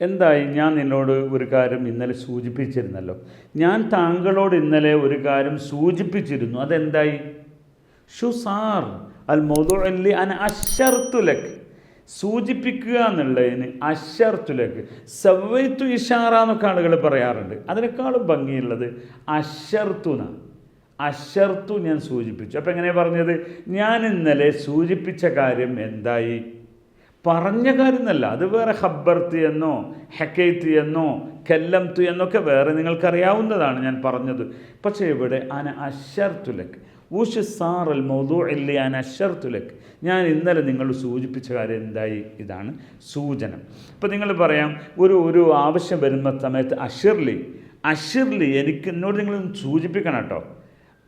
എന്തായി? ഞാൻ നിന്നോട് ഒരു കാര്യം ഇന്നലെ സൂചിപ്പിച്ചിരുന്നല്ലോ. ഞാൻ താങ്കളോട് ഇന്നലെ ഒരു കാര്യം സൂചിപ്പിച്ചിരുന്നു. അതെന്തായി? ഷുസാർ അൽ മൊതുഅല്ലി അൻ അഷർത്തുലക് സൂചിപ്പിക്കുക എന്നുള്ളതിന് അഷർത്തുലക്ക് സവൈത്തു ഇഷാറ എന്നൊക്കെ ആളുകൾ പറയാറുണ്ട്. അതിനേക്കാളും ഭംഗിയുള്ളത് അഷർത്തുന അഷർത്തു ഞാൻ സൂചിപ്പിച്ചു. അപ്പം എങ്ങനെയാണ് പറഞ്ഞത്? ഞാൻ ഇന്നലെ സൂചിപ്പിച്ച കാര്യം എന്തായി? പറഞ്ഞ കാര്യം എന്നല്ല അത് വേറെ ഹബ്ബർത്ത് എന്നോ ഹെക്കൈത്ത് എന്നോ കെല്ലംത്ത് എന്നൊക്കെ വേറെ നിങ്ങൾക്കറിയാവുന്നതാണ് ഞാൻ പറഞ്ഞത്. പക്ഷേ ഇവിടെ അന അഷർത്തുലക്ക് ഊഷ് സാർ അൽ മൗദൂ ഇല്ലേ അന അഷർത്തുലക്ക് ഞാൻ ഇന്നലെ നിങ്ങൾ സൂചിപ്പിച്ച കാര്യം എന്തായി? ഇതാണ് സൂചന. ഇപ്പം നിങ്ങൾ പറയാം ഒരു ഒരു ആവശ്യം വരുന്ന സമയത്ത് അഷിർലി അഷിർലി എനിക്ക് എന്നോട് നിങ്ങൾ സൂചിപ്പിക്കണം കേട്ടോ.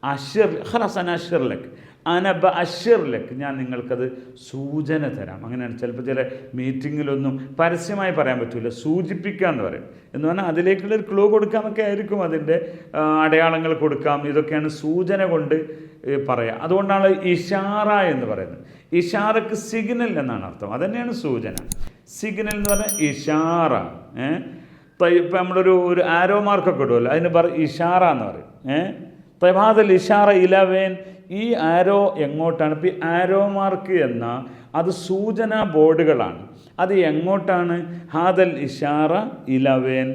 അഷിർ ഖലാസ് അന അഷിർലക്ക് അനബ അഷിർലക്ക് ഞാൻ നിങ്ങൾക്കത് സൂചന തരാം. അങ്ങനെയാണ്. ചിലപ്പോൾ ചില മീറ്റിങ്ങിലൊന്നും പരസ്യമായി പറയാൻ പറ്റില്ല സൂചിപ്പിക്കുക എന്ന് പറയും. എന്ന് പറഞ്ഞാൽ അതിലേക്കുള്ള ഒരു ക്ലൂ കൊടുക്കാമൊക്കെ ആയിരിക്കും അതിന്റെ അടയാളങ്ങൾ കൊടുക്കാം. ഇതൊക്കെയാണ് സൂചന കൊണ്ട് പറയുക അതുകൊണ്ടാണ് ഇഷാറ എന്ന് പറയുന്നത്. ഇഷാറക്ക് സിഗ്നൽ എന്നാണ് അർത്ഥം. അതന്നെയാണ് സൂചന. സിഗ്നൽ എന്ന് പറഞ്ഞാൽ ഇഷാറ. ഏഹ് ഇപ്പം നമ്മളൊരു ഒരു ആരോ മാർക്കൊക്കെ ഇടുമല്ലോ അതിന് പറ ഇഷാറ എന്ന് പറയും. ഏഹ് തൈബാദൽ ഇഷാറ ഇലവേൻ. ഈ ആരോ എങ്ങോട്ടാണ്? ഇപ്പം ഈ ആരോ മാർക്ക് എന്ന അത് സൂചനാ ബോർഡുകളാണ്. അത് എങ്ങോട്ടാണ്? ഹാദൽ ഇഷാറ ഇലവേൻ.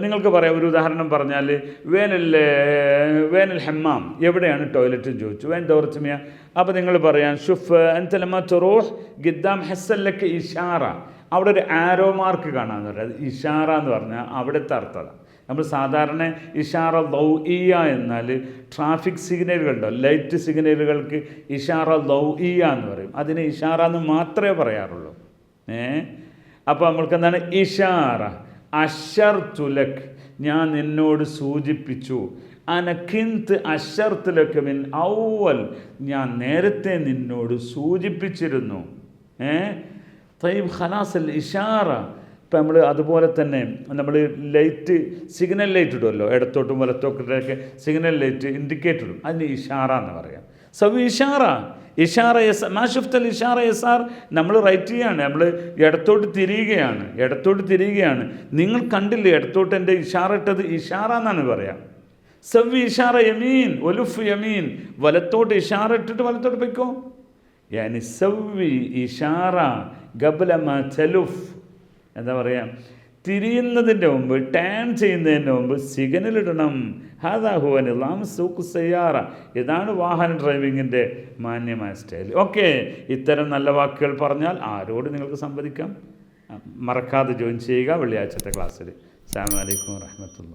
നിങ്ങൾക്ക് പറയാം ഒരു ഉദാഹരണം പറഞ്ഞാൽ വേനൽ വേനൽ ഹെമ്മാം എവിടെയാണ് ടോയ്ലറ്റ് ചോദിച്ചു. വേൻ ദൗർച്ചമിയ അപ്പോൾ നിങ്ങൾ പറയാം ഷുഫ് എന്തലമ ചൊറോഹ് ഗിദ്ദാം ഹെസ്സല്ലക്ക് ഇഷാറ. അവിടെ ഒരു ആരോ മാർക്ക് കാണാമെന്ന് പറയുന്നത് ഇഷാറ എന്ന് പറഞ്ഞാൽ അവിടുത്തെ അർത്ഥത. നമ്മൾ സാധാരണ ഇഷാറ ദൗഇയ എന്നാൽ ട്രാഫിക് സിഗ്നലുകളുണ്ടോ? ലൈറ്റ് സിഗ്നലുകൾക്ക് ഇഷാറ ദൗഇയ എന്ന് പറയും. അതിന് ഇഷാറ എന്ന് മാത്രമേ പറയാറുള്ളൂ. ഏ? അപ്പോൾ നമ്മൾക്ക് എന്താണ് ഇഷാറ. അഷർ തുലക് ഞാൻ നിന്നോട് സൂചിപ്പിച്ചു. അനഖിന്ത് അഷർ തുലക്ക് മിൻ ഔവൽ. ഞാൻ നേരത്തെ നിന്നോട് സൂചിപ്പിച്ചിരുന്നു. ഏ? തൈബ് ഖലാസൽ ഇഷാറ. ഇപ്പം നമ്മൾ അതുപോലെ തന്നെ നമ്മൾ ലൈറ്റ് സിഗ്നൽ ലൈറ്റ് ഇടുമല്ലോ ഇടത്തോട്ടും വലത്തോട്ടൊക്കെ സിഗ്നൽ ലൈറ്റ് ഇൻഡിക്കേറ്റർ ഇടും. അതിന് ഇഷാറ എന്ന് പറയാം. സവ് ഇഷാറ ഇഷാറ എസ് മാഷിഫ്തൽ ഇഷാറ എസ് ആർ നമ്മൾ റൈറ്റ് ചെയ്യാണ്. നമ്മൾ ഇടത്തോട്ട് തിരിയുകയാണ് ഇടത്തോട്ട് തിരിയുകയാണ്. നിങ്ങൾ കണ്ടില്ലേ ഇടത്തോട്ട് എന്റെ ഇഷാറ ഇട്ടത് ഇഷാറ എന്നാണ് പറയാം. സവ്വി ഇഷാറ യമീൻ ഒലുഫ് യമീൻ വലത്തോട്ട് ഇഷാറ ഇട്ടിട്ട് വലത്തോട്ട് പൊയ്ക്കോ. യാനി സവ്വി ഇഷാറ ഗബലമ ചലുഫ് എന്താ പറയുക തിരിയുന്നതിന്റെ മുമ്പ് ടേൺ ചെയ്യുന്നതിന്റെ മുമ്പ് സിഗ്നലിടണം ഹാദാ ഹുവ നിലാം സൂക്ക് സയ്യാറ. ഇതാണ് വാഹന ഡ്രൈവിങ്ങിന്റെ മാന്യമായ സ്റ്റൈൽ ഓക്കെ ഇത്തരം നല്ല വാക്കുകൾ പറഞ്ഞാൽ ആരോട് നിങ്ങൾക്ക് സംവദിക്കാം? മറക്കാതെ ജോയിൻ ചെയ്യുക വെള്ളിയാഴ്ചത്തെ ക്ലാസ്സിൽ. അസ്സാം വലൈക്കും വാഹമത്തുള്ള